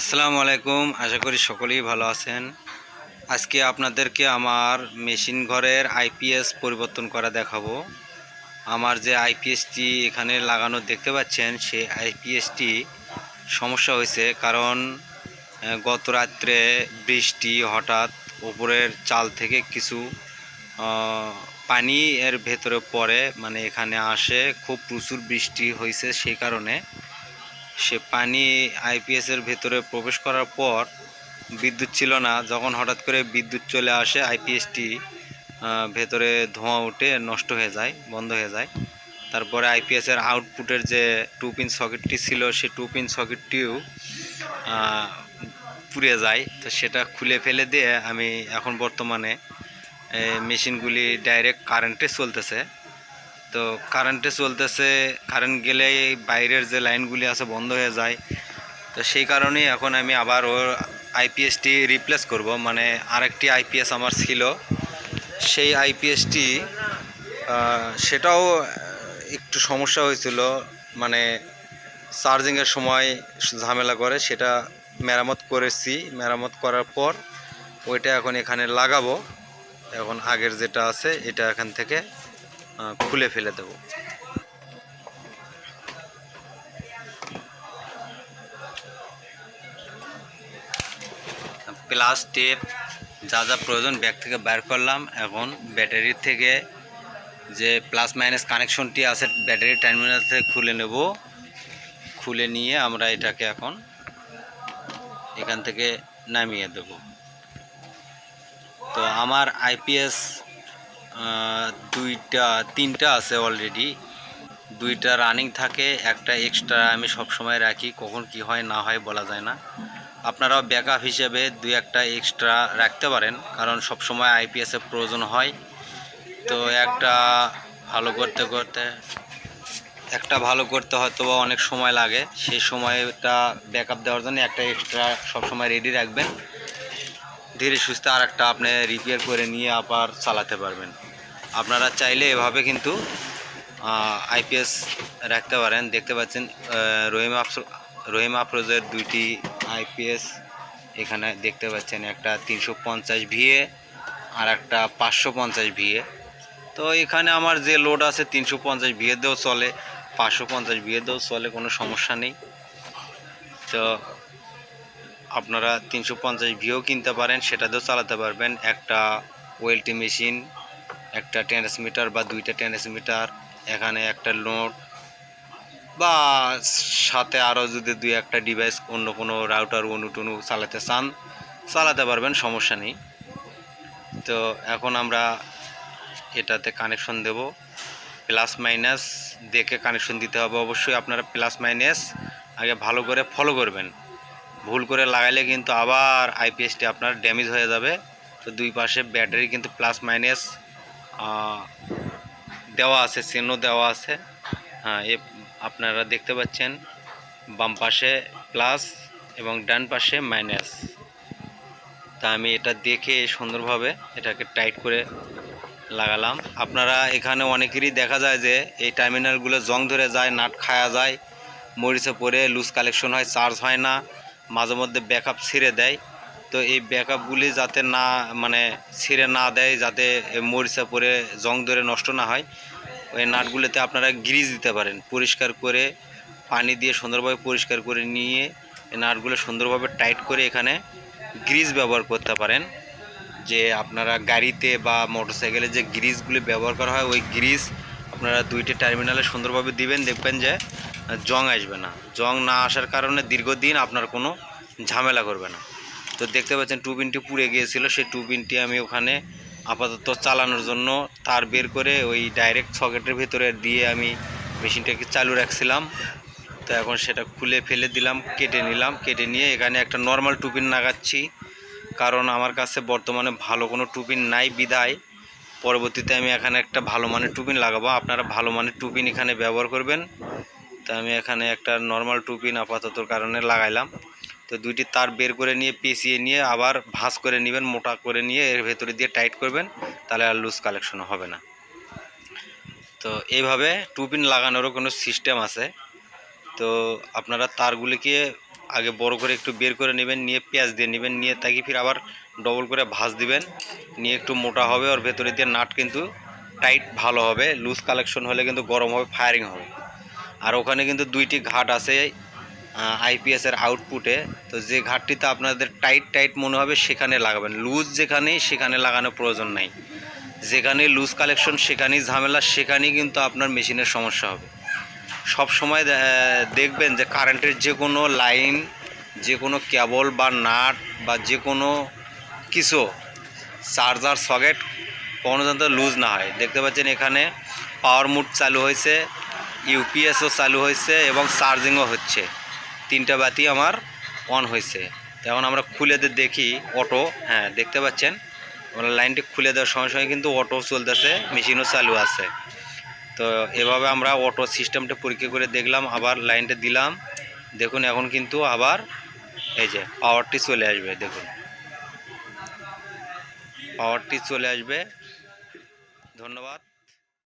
আসসালামু আলাইকুম, আশা করি সকলেই ভালো আছেন। আজকে আপনাদেরকে আমার মেশিন ঘরের আইপিএস পরিবর্তন করা দেখাবো। আমার যে আইপিএসটি এখানে লাগানো দেখতে পাচ্ছেন, সেই আইপিএসটি সমস্যা হয়েছে কারণ গত রাত্রে বৃষ্টি হঠাৎ উপরের চাল থেকে কিছু পানি এর ভেতরে পড়ে মানে এখানে আসে, খুব প্রচুর বৃষ্টি হয়েছে সেই কারণে। সে পানি আইপিএসের ভেতরে প্রবেশ করার পর বিদ্যুৎ ছিল না। যখন হঠাৎ করে বিদ্যুৎ চলে আসে আইপিএসটি ভেতরে ধোঁয়া উঠে নষ্ট হয়ে যায়, বন্ধ হয়ে যায়। তারপরে আইপিএস এর আউটপুটের যে টু পিন সকেটটি ছিল সেই টু পিন সকেটটিও পুড়ে যায়। তো সেটা খুলে ফেলে দিয়ে আমি এখন বর্তমানে মেশিনগুলি ডাইরেক্ট কারেন্টে চলতেছে। তো কারেন্টে চলতেছে কারেন্ট গেলে বাইরের যে লাইনগুলি আছে বন্ধ হয়ে যায়। তো সেই কারণেই এখন আমি আবার ওর আইপিএসটি রিপ্লেস করব। মানে আরেকটি আইপিএস আমার ছিল। সেই আইপিএসটি সেটাও একটু সমস্যা হয়েছিল। মানে চার্জিংয়ের সময় ঝামেলা করে, সেটা মেরামত করেছি। মেরামত করার পর ওইটা এখন এখানে লাগাবো। এখন আগের যেটা আছে, এটা এখান থেকে খুলে ফেলে দেব। প্লাস টেপ, যা যা প্রয়োজন ব্যাগ থেকে বের করলাম। এখন ব্যাটারি থেকে যে প্লাস মাইনাস কানেকশনটি আছে, ব্যাটারি টার্মিনাল থেকে খুলে নেব। খুলে নিয়ে আমরা এটাকে এখন এখান থেকে নামিয়ে দেব। তো আমার আইপিএস দুইটা, তিনটা আছে অলরেডি দুইটা রানিং থাকে, একটা এক্সট্রা আমি সব সময় রাখি, কখন কি হয়, না হয় বলা যায় না। আপনারাও ব্যাকআপ হিসেবে দুই একটা এক্সট্রা রাখতে পারেন, কারণ সব সময় আইপিএসের প্রয়োজন হয়। তো একটা ভালো করতে করতে, একটা ভালো করতে হয়তো বা অনেক সময় লাগে। সেই সময়টা ব্যাকআপ দেওয়ার জন্য একটা এক্সট্রা সব সময় রেডি রাখবেন। ধীরে সুস্থে আর একটা আপনি রিপেয়ার করে নিয়ে আবার চালাতে পারবেন। আপনারা চাইলে এভাবে কিন্তু আইপিএস রাখতে পারেন। দেখতে পাচ্ছেন রহিম আফসো রহিম আফরোজের দুইটি আইপিএস এখানে দেখতে পাচ্ছেন। একটা তিনশো পঞ্চাশ ভিএ আর একটা পাঁচশো পঞ্চাশ ভিএ। তো এখানে আমার যে লোড আছে, তিনশো পঞ্চাশ ভিএ দিয়েও চলে, পাঁচশো পঞ্চাশ ভিএ দিয়েও চলে, কোনো সমস্যা নেই। তো আপনারা তিনশো পঞ্চাশ ভিও কিনতে পারেন, সেটাতেও চালাতে পারবেন। একটা ওয়েলটি মেশিন একটা ট্রান্সমিটার বা দুইটা ট্রান্সমিটার, এখানে একটা লোড, বা সাথে আরও যদি দুই একটা ডিভাইস অন্য কোনো রাউটার অনুটুনু চালাতে চান, চালাতে পারবেন, সমস্যা নেই। তো এখন আমরা এটাতে কানেকশন দেব। প্লাস মাইনাস দেখে কানেকশন দিতে হবে অবশ্যই আপনারা প্লাস মাইনাস আগে ভালো করে ফলো করবেন। ভুল করে লাগাইলে কিন্তু আবার আইপিএসটি আপনার ড্যামেজ হয়ে যাবে। তো দুই পাশে ব্যাটারি কিন্তু প্লাস মাইনাস দেওয়া আছে, চিহ্ন দেওয়া আছে। হ্যাঁ এ আপনারা দেখতে পাচ্ছেন বাম পাশে প্লাস এবং ডান পাশে মাইনাস তা আমি এটা দেখে সুন্দরভাবে এটাকে টাইট করে লাগালাম। আপনারা এখানে অনেকেরই দেখা যায় যে এই টার্মিনালগুলো জং ধরে যায়, নাট খায়া যায়, মরিচে পরে লুজ কালেকশন হয় চার্জ হয় না মাঝে মধ্যে ব্যাকআপ ছিঁড়ে দেয়। তো এই ব্যাকআপগুলি যাতে না মানে ছিঁড়ে না দেয়, যাতে মরিচা পরে জং ধরে নষ্ট না হয়, ওই নাটগুলোতে আপনারা গ্রিজ দিতে পারেন। পরিষ্কার করে পানি দিয়ে সুন্দরভাবে পরিষ্কার করে নিয়ে এই নাটগুলো সুন্দরভাবে টাইট করে এখানে গ্রিজ ব্যবহার করতে পারেন। যে আপনারা গাড়িতে বা মোটরসাইকেলে যে গ্রিজগুলি ব্যবহার করা হয়, ওই গ্রিজ আপনারা দুইটি টার্মিনালে সুন্দরভাবে দিবেন, দেখবেন যে জং আসবে না। জং না আসার কারণে দীর্ঘদিন আপনার কোনো ঝামেলা করবে না। তো দেখতে পাচ্ছেন টুবিনটি পুড়ে গিয়েছিল। সেই টুবিনটি আমি ওখানে আপাতত চালানোর জন্য তার বের করে ওই ডাইরেক্ট সকেটের ভিতরে দিয়ে আমি মেশিনটাকে চালু রাখছিলাম। তো এখন সেটা খুলে ফেলে দিলাম, কেটে নিলাম, কেটে নিয়ে এখানে একটা নর্মাল টুপিন লাগাচ্ছি কারণ আমার কাছে বর্তমানে ভালো কোনো টুপিন নাই, বিদায়। পরবর্তীতে আমি এখানে একটা ভালো মানের টুপিন লাগাবো। আপনারা ভালো মানের টুপিন এখানে ব্যবহার করবেন। তো আমি এখানে একটা নর্মাল টুপিন আপাতত কারণে লাগাইলাম। তো দুইটি তার বের করে নিয়ে পেঁচিয়ে নিয়ে আবার ভাঁজ করে নেবেন, মোটা করে নিয়ে এর ভেতরে দিয়ে টাইট করবেন, তাহলে আর লুজ কালেকশন হবে না। তো এইভাবে টুপিন লাগানোরও কোনো সিস্টেম আছে। তো আপনারা তারগুলিকে আগে বড় করে একটু বের করে নেবেন, নিয়ে পেঁয়াজ দিয়ে নেবেন, নিয়ে তাকে ফির আবার ডবল করে ভাঁজ দিবেন। নিয়ে একটু মোটা হবে, ওর ভেতরে দিয়ে নাট কিন্তু টাইট ভালো হবে, লুজ কালেকশন হলে কিন্তু গরম হবে, ফায়ারিং হবে। আর ওখানে কিন্তু দুইটি ঘাট আছে আইপিএসের আউটপুটে তো যে ঘাটটিতে আপনাদের টাইট টাইট মনে হবে, সেখানে লাগাবেন। লুজ যেখানে সেখানে লাগানোর প্রয়োজন নাই। যেখানে লুজ কালেকশন সেখানেই ঝামেলা, সেখানেই কিন্তু আপনার মেশিনের সমস্যা হবে। সব সময় দেখবেন যে কারেন্টের যে কোনো লাইন যে কোনো কেবল বা নাট বা যে কোনো কিছু চার্জার সকেট কোনো যন্ত্র লুজ না হয়। দেখতে পাচ্ছেন এখানে পাওয়ার মুড চালু হয়েছে ইউপিএসও চালু হয়েছে এবং চার্জিংও হচ্ছে। তিনটা বাতি আমার অন হয়েছে। এখন আমরা খুলে দেখি অটো হ্যাঁ দেখতে পাচ্ছেন? লাইনটি খুলে দেওয়ার সঙ্গে সঙ্গে কিন্তু অটো চলতেছে মেশিনও চালু আছে। তো এভাবে আমরা অটো সিস্টেমটা পরীক্ষা করে দেখলাম, আবার লাইনটা দিলাম। দেখুন, এখন কিন্তু আবার এই যে পাওয়ারটি চলে আসবে, দেখুন। পাওয়ারটি চলে আসবে। ধন্যবাদ।